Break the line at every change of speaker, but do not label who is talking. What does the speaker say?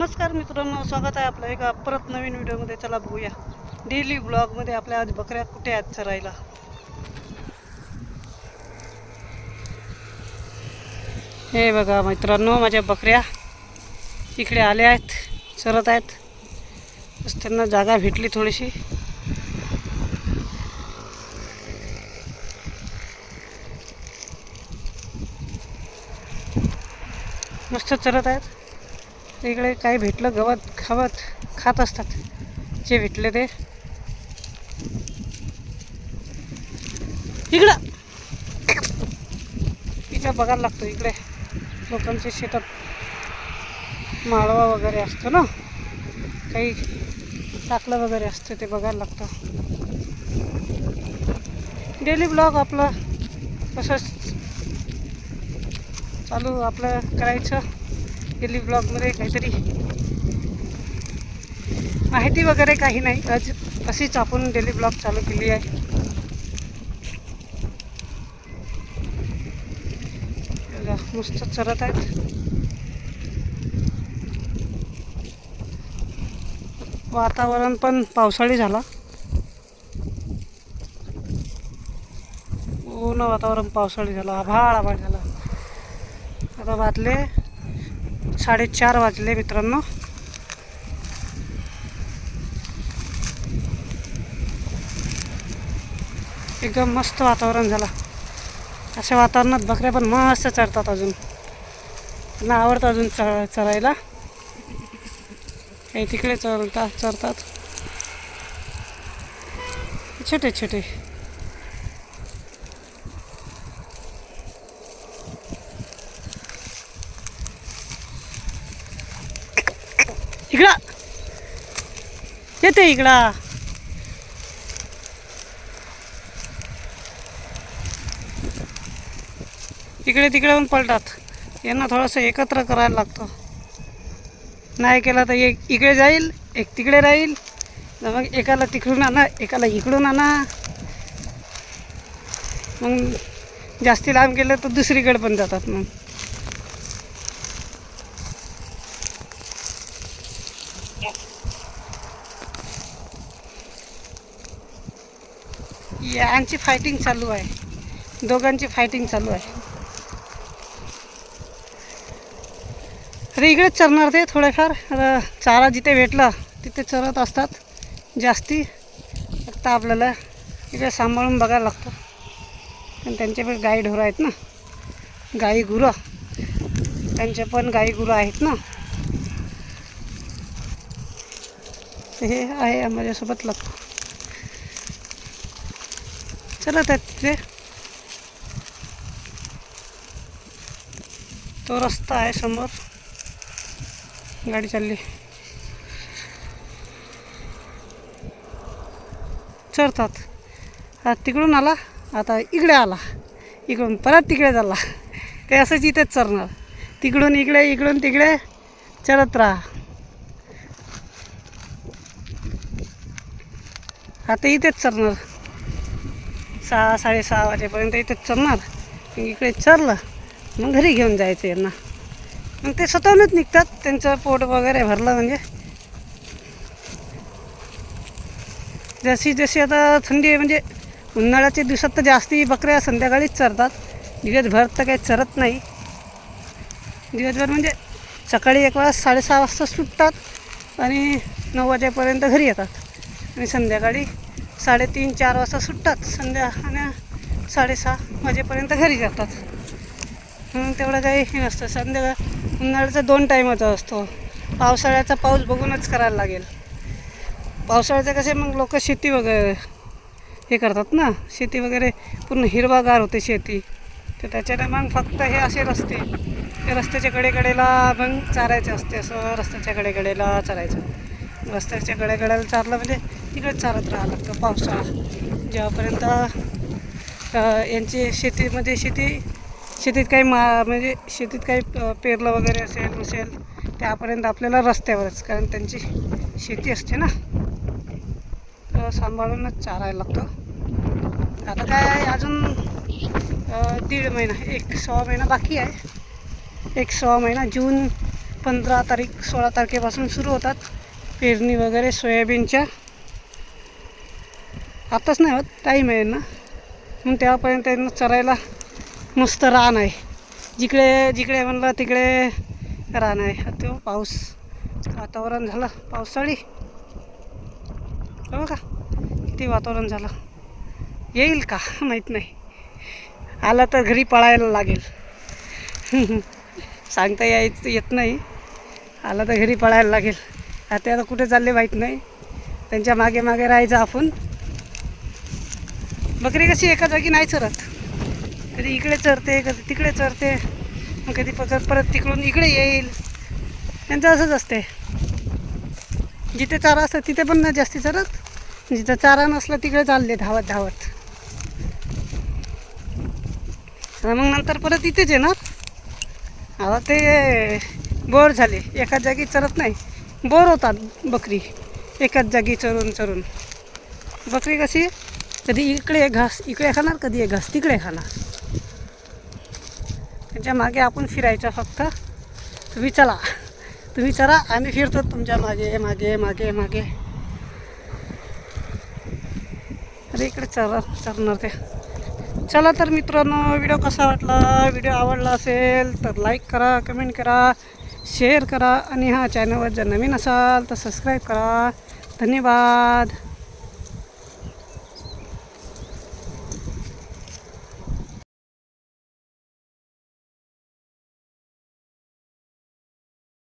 नमस्कार मित्रांनो स्वागत आहे आपलं एका परत नवीन व्हिडिओमध्ये. चला बघूया. डेली ब्लॉगमध्ये आपल्या आज बकऱ्या कुठे आहेत चरायला हे बघा मित्रांनो माझ्या बकऱ्या इकडे आल्या आहेत चरत आहेत. बस त्यांना जागा भेटली थोडीशी. मस्त चरत आहेत. इकडे काही भेटलं गवत खावत खात असतात. जे भेटले ते. इकडं! इकडं बघायला लागतो इकडे. लोकांच्या शेतात माळवा वगैरे असतो ना? काही टाकलं वगैरे असतं ते बघायला लागतं. डेली ब्लॉग आपलं तसंच चालू आपलं करायचं. डेली ब्लॉगमध्ये काहीतरी. माहिती वगैरे काही नाही. आज अशीच आपण डेली ब्लॉग चालू केली आहे. मस्त चरत आहेत. वातावरण पण पावसाळी झाला. पूर्ण वातावरण पावसाळी झालं. आभाळ आभाळ झाला. आता वाजले साडेचार वाजले मित्रांनो. एकदम मस्त वातावरण झालं. अशा वातावरणात बकऱ्या पण मस्त चढतात अजून. त्यांना आवडतं अजून चढ चरायला. काही तिकडे चरतात चरतात. छोटे छोटे. इकडं. येते इकडं. इकडे तिकडे पण पलटात. यांना थोडंसं एकत्र करायला लागतं. नाही केलं तर एक इकडे जाईल एक तिकडे राहील. तर मग एकाला तिकडून आणा एकाला इकडून आणा. मग जास्ती लांब गेलं तर दुसरीकडे पण जातात मग. यांची फायटिंग चालू आहे. दोघांची फायटिंग चालू आहे. अरे इकडेच चरणार ते थोडेफार चारा जिथे भेटला तिथे चरत असतात. जास्ती. फक्त आपल्याला इकडे सांभाळून बघायला लागतं. आणि त्यांचे पण गाई ढोरं आहेत ना. गाई गुरं. त्यांचे पण गाई गुरं आहेत ना. हे आहे माझ्यासोबत लागतं चलत आहेत तिथे तो रस्ता आहे समोर. गाडी चालली. चरतात हा तिकडून आला. आता इकडे आला. इकडून परत तिकडे झाला ते असंच इथेच चरणार तिकडून इकडे इकडून तिकडे. चरत राहा. आता इथेच चरणार सहा साडेसहा वाजेपर्यंत इथेच चरणार मग इकडे चरलं मग घरी घेऊन जायचं यांना. मग ते स्वतःहूनच निघतात त्यांचं पोट वगैरे भरलं म्हणजे. जशी जशी आता थंडी म्हणजे उन्हाळ्याच्या दिवसात तर जास्ती बकऱ्या संध्याकाळीच चरतात. दिवसभर तर काही चरत नाही. दिवसभर म्हणजे सकाळी एक वाजता साडेसहा वाजता सुटतात आणि नऊ वाजेपर्यंत घरी येतात. आणि संध्याकाळी साडेतीन चार वाजता सुटतात. संध्या आणि साडेसहा वाजेपर्यंत घरी जातात. म्हणून तेवढं काही हे नसतं. संध्या उन्हाळ्याचा दोन टायमाचा असतो. पावसाळ्याचा पाऊस बघूनच करायला लागेल. पावसाळ्याचं कसे मग लोक शेती वगैरे हे करतात ना. शेती वगैरे पूर्ण हिरवागार होते शेती. तर त्याच्याने मग फक्त हे असे रस्ते ते रस्त्याच्या कडेकडेला मग चारायचे असते. असं रस्त्याच्या कडेकडेला चारायचं. रस्त्याच्या कडेकडेला चारलं म्हणजे तिकडे चालत राहावं लागतं पावसाळा. जेव्हापर्यंत यांची शेतीमध्ये शेती शेतीत काही मा म्हणजे शेतीत काही पेरलं वगैरे असेल नसेल त्यापर्यंत आपल्याला रस्त्यावरच कारण त्यांची शेती असते ना. तर सांभाळूनच चारायला लागतं. आता काय आहे, अजून दीड महिना एक सव्वा महिना बाकी आहे. एक सव्वा महिना जून पंधरा तारीख सोळा तारखेपासून सुरू होतात पेरणी वगैरे सोयाबीनच्या. आत्ताच नाही होत टाईम आहे ना. मग तेव्हापर्यंत यांना चरायला मस्त रान आहे. जिकडे जिकडे म्हणलं तिकडे रान आहे. तो पाऊस वातावरण झालं पावसाळी. हो का किती वातावरण झालं. येईल का? माहीत नाही. आला तर घरी पळायला लागेल. सांगता यायचं येत नाही. आला तर घरी पळायला लागेल. आता आता कुठे चालले माहीत नाही. त्यांच्या मागे मागे राहायचं आपण. बकरी कशी एका जागी नाही चरत. कधी इकडे चरते कधी तिकडे चरते. मग कधी परत परत तिकडून इकडे येईल. त्यांचं असंच असते. जिथे चारा असतं तिथे पण नाही जास्ती चरत. जिथं चारा नसला तिकडे चालले धावत धावत. आणि मग नंतर परत इथेच येणार. आता ते बोर झाले. एकाच जागी चरत नाही. बोर होतात बकरी. एकाच जागी चरून चरून. बकरी कशी कधी इकडे एक घास इकडे खाणार कधी एक घास तिकडे खाणार. त्यांच्या मागे आपण फिरायचं फक्त. तुम्ही चला. तुम्ही चला आम्ही फिरतो तुमच्या मागे मागे मागे मागे. अरे इकडे चला चरणार ते. चला तर मित्रांनो व्हिडिओ कसा वाटला? व्हिडिओ आवडला असेल तर लाईक करा कमेंट करा शेअर करा. आणि हा चॅनलवर जर नवीन असाल तर सबस्क्राईब करा. धन्यवाद.